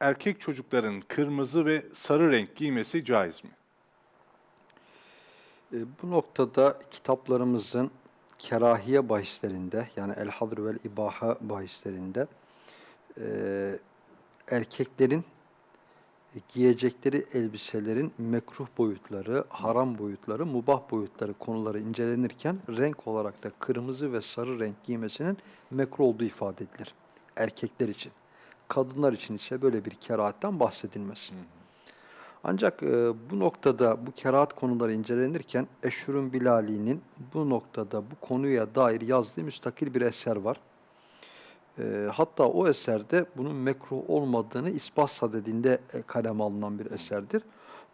Erkek çocukların kırmızı ve sarı renk giymesi caiz mi? E, Bu noktada kitaplarımızın kerahiye bahislerinde yani el hadr vel ibaha bahislerinde e, erkeklerin giyecekleri elbiselerin mekruh boyutları, haram boyutları, mubah boyutları konuları incelenirken renk olarak da kırmızı ve sarı renk giymesinin mekruh olduğu ifade edilir. Erkekler için. Kadınlar için ise böyle bir kerahatten bahsedilmez. Ancak e, bu noktada bu kerahat konuları incelenirken Eşhur'un Bilali'nin bu noktada bu konuya dair yazdığı müstakil bir eser var. E, hatta o eserde bunun mekruh olmadığını ispat sadedinde e, kalem alınan bir eserdir.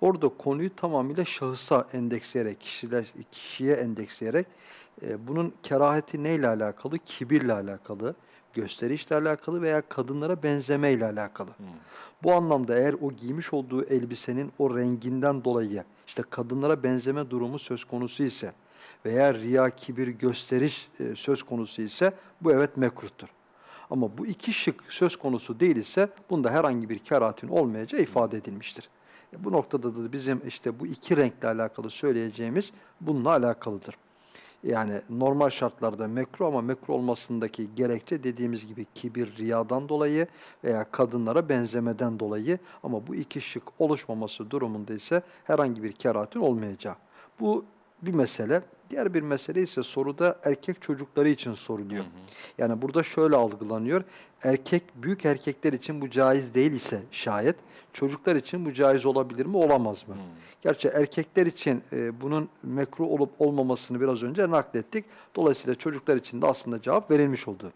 Orada konuyu tamamıyla şahısa endeksleyerek, kişiler, kişiye endeksleyerek e, bunun keraheti neyle alakalı? Kibirle alakalı, gösterişle alakalı veya kadınlara benzemeyle alakalı. Bu anlamda eğer o giymiş olduğu elbisenin o renginden dolayı işte kadınlara benzeme durumu söz konusu ise veya riya, kibir, gösteriş e, söz konusu ise bu evet mekruhtur. Ama bu iki şık söz konusu değil ise bunda herhangi bir kerahatin olmayacağı ifade edilmiştir. E, Bu noktada da bizim işte bu iki renkle alakalı söyleyeceğimiz bununla alakalıdır. Yani normal şartlarda mekruh ama mekruh olmasındaki gerekçe dediğimiz gibi kibir, riyadan dolayı veya kadınlara benzemeden dolayı ama bu iki şık oluşmaması durumunda ise herhangi bir kerahatin olmayacağı. Bu bir mesele. Diğer bir mesele ise soruda erkek çocukları için soruluyor. Yani burada şöyle algılanıyor. Erkek, büyük erkekler için bu caiz değil ise şayet çocuklar için bu caiz olabilir mi, olamaz mı? Gerçi erkekler için e, bunun mekruh olup olmamasını biraz önce naklettik. Dolayısıyla çocuklar için de aslında cevap verilmiş oldu.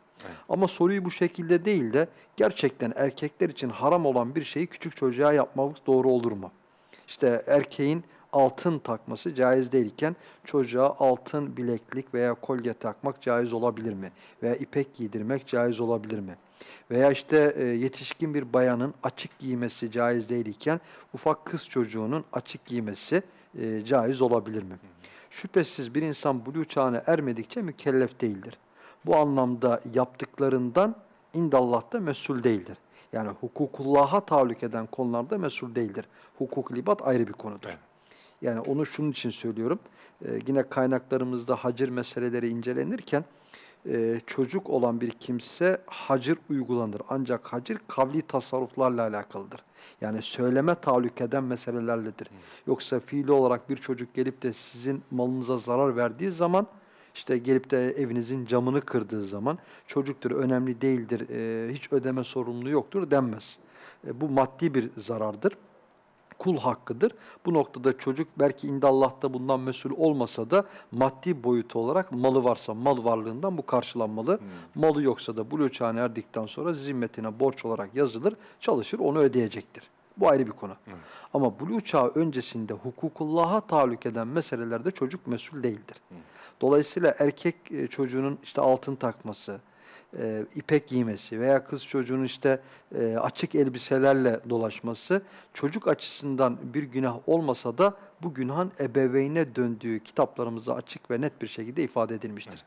Ama soruyu bu şekilde değil de gerçekten erkekler için haram olan bir şeyi küçük çocuğa yapmak doğru olur mu? İşte erkeğin altın takması caiz değilken çocuğa altın bileklik veya kolye takmak caiz olabilir mi? Veya ipek giydirmek caiz olabilir mi? Veya işte e, yetişkin bir bayanın açık giymesi caiz değilken ufak kız çocuğunun açık giymesi e, caiz olabilir mi? Şüphesiz bir insan buluğ çağına ermedikçe mükellef değildir. Bu anlamda yaptıklarından indallah'ta mesul değildir. Yani hukukullah'a tahallük eden konularda mesul değildir. Hukuk libat ayrı bir konudur. Yani onu şunun için söylüyorum. Ee, yine kaynaklarımızda hacir meseleleri incelenirken e, çocuk olan bir kimse hacir uygulanır. Ancak hacir kavli tasarruflarla alakalıdır. Yani söyleme tahallük eden meselelerledir. Yoksa fiili olarak bir çocuk gelip de sizin malınıza zarar verdiği zaman işte gelip de evinizin camını kırdığı zaman çocuktur, önemli değildir, e, hiç ödeme sorumluluğu yoktur denmez. E, bu maddi bir zarardır kul hakkıdır. Bu noktada çocuk belki indallah'ta bundan mesul olmasa da maddi boyutu olarak malı varsa mal varlığından bu karşılanmalı. Malı yoksa da buluğ çağına erdikten sonra zimmetine borç olarak yazılır, çalışır onu ödeyecektir. Bu ayrı bir konu. Ama buluğ çağı öncesinde hukukullah'a tahallük eden meselelerde çocuk mesul değildir. Dolayısıyla erkek e, çocuğunun işte altın takması, e, ipek giymesi veya kız çocuğunun işte e, açık elbiselerle dolaşması çocuk açısından bir günah olmasa da bu günahın ebeveyne döndüğü kitaplarımızda açık ve net bir şekilde ifade edilmiştir.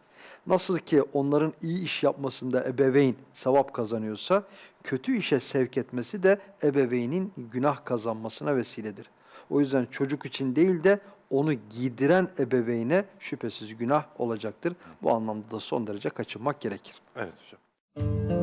Nasıl ki onların iyi iş yapmasında ebeveyn sevap kazanıyorsa kötü işe sevk etmesi de ebeveynin günah kazanmasına vesiledir. O yüzden çocuk için değil de onu giydiren ebeveyne şüphesiz günah olacaktır. Bu anlamda da son derece kaçınmak gerekir. Evet hocam.